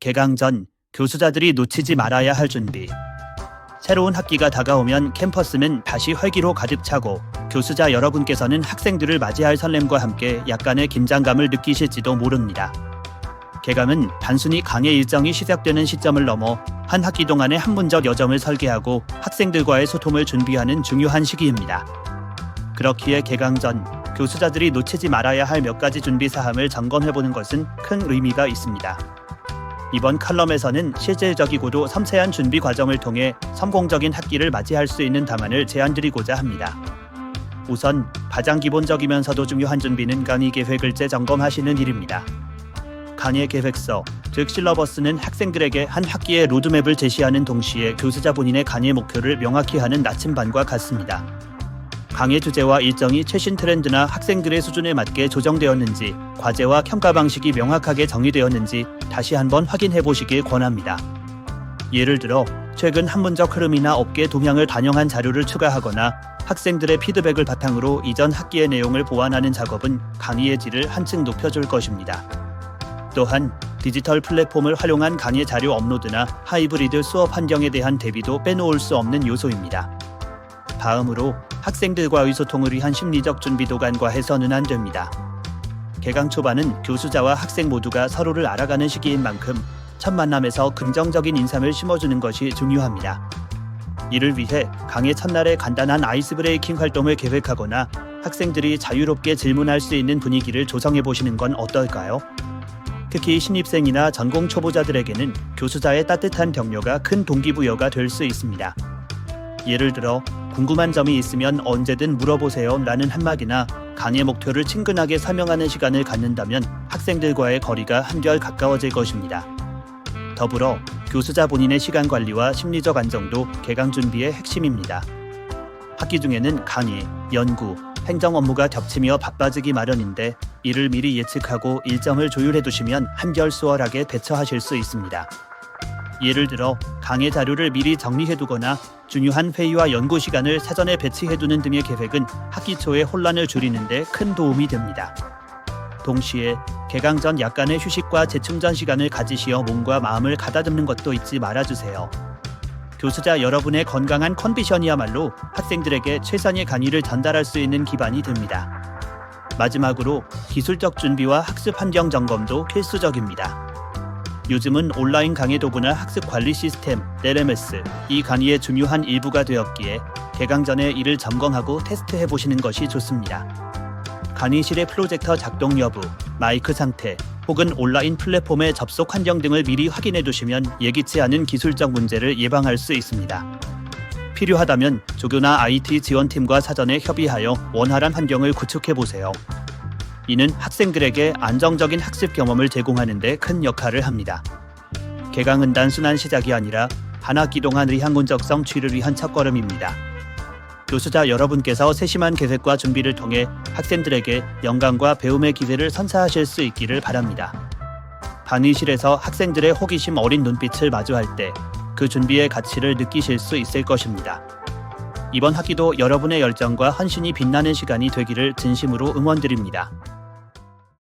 개강 전 교수자들이 놓치지 말아야 할 준비. 새로운 학기가 다가오면 캠퍼스는 다시 활기로 가득 차고 교수자 여러분께서는 학생들을 맞이할 설렘과 함께 약간의 긴장감을 느끼실지도 모릅니다. 개강은 단순히 강의 일정이 시작되는 시점을 넘어 한 학기 동안의 학문적 여정을 설계하고 학생들과의 소통을 준비하는 중요한 시기입니다. 그렇기에 개강 전 교수자들이 놓치지 말아야 할 몇 가지 준비 사항을 점검해 보는 것은 큰 의미가 있습니다. 이번 칼럼에서는 실질적이고도 섬세한 준비 과정을 통해 성공적인 학기를 맞이할 수 있는 답안을 제안드리고자 합니다. 우선 가장 기본적이면서도 중요한 준비는 강의 계획을 재점검하시는 일입니다. 강의 계획서, 즉 실러버스는 학생들에게 한 학기의 로드맵을 제시하는 동시에 교수자 본인의 강의 목표를 명확히 하는 나침반과 같습니다. 강의 주제와 일정이 최신 트렌드나 학생들의 수준에 맞게 조정되었는지, 과제와 평가 방식이 명확하게 정의되었는지 다시 한번 확인해 보시길 권합니다. 예를 들어, 최근 학문적 흐름이나 업계 동향을 반영한 자료를 추가하거나 학생들의 피드백을 바탕으로 이전 학기의 내용을 보완하는 작업은 강의의 질을 한층 높여줄 것입니다. 또한 디지털 플랫폼을 활용한 강의 자료 업로드나 하이브리드 수업 환경에 대한 대비도 빼놓을 수 없는 요소입니다. 다음으로 학생들과 의 소통을 위한 심리적 준비 도간과 해서는 안 됩니다. 개강 초반은 교수자와 학생 모두가 서로를 알아가는 시기인 만큼 첫 만남에서 긍정적인 인상을 심어주는 것이 중요합니다. 이를 위해 강의 첫날에 간단한 아이스 브레이킹 활동을 계획하거나 학생들이 자유롭게 질문할 수 있는 분위기를 조성해 보시는 건 어떨까요? 특히 신입생이나 전공 초보자들에게는 교수자의 따뜻한 격려가 큰 동기부여가 될 수 있습니다. 예를 들어 궁금한 점이 있으면 언제든 물어보세요 라는 한마디나 강의 목표를 친근하게 설명하는 시간을 갖는다면 학생들과의 거리가 한결 가까워질 것입니다. 더불어 교수자 본인의 시간 관리와 심리적 안정도 개강 준비의 핵심입니다. 학기 중에는 강의, 연구, 행정 업무가 겹치며 바빠지기 마련인데 이를 미리 예측하고 일정을 조율해 두시면 한결 수월하게 대처하실 수 있습니다. 예를 들어 강의 자료를 미리 정리해 두거나 중요한 회의와 연구 시간을 사전에 배치해 두는 등의 계획은 학기 초의 혼란을 줄이는데 큰 도움이 됩니다. 동시에 개강 전 약간의 휴식과 재충전 시간을 가지시어 몸과 마음을 가다듬는 것도 잊지 말아주세요. 교수자 여러분의 건강한 컨디션이야말로 학생들에게 최선의 강의를 전달할 수 있는 기반이 됩니다. 마지막으로 기술적 준비와 학습 환경 점검도 필수적입니다. 요즘은 온라인 강의 도구나 학습 관리 시스템, LMS, 이 강의의 중요한 일부가 되었기에 개강 전에 이를 점검하고 테스트해 보시는 것이 좋습니다. 강의실의 프로젝터 작동 여부, 마이크 상태, 혹은 온라인 플랫폼의 접속 환경 등을 미리 확인해 두시면 예기치 않은 기술적 문제를 예방할 수 있습니다. 필요하다면 조교나 IT 지원팀과 사전에 협의하여 원활한 환경을 구축해 보세요. 이는 학생들에게 안정적인 학습 경험을 제공하는 데 큰 역할을 합니다. 개강은 단순한 시작이 아니라 한 학기 동안 의학문적 성 취를 위한 첫걸음입니다. 교수자 여러분께서 세심한 계획과 준비를 통해 학생들에게 영감과 배움의 기회를 선사하실 수 있기를 바랍니다. 강의실에서 학생들의 호기심 어린 눈빛을 마주할 때 그 준비의 가치를 느끼실 수 있을 것입니다. 이번 학기도 여러분의 열정과 헌신이 빛나는 시간이 되기를 진심으로 응원드립니다.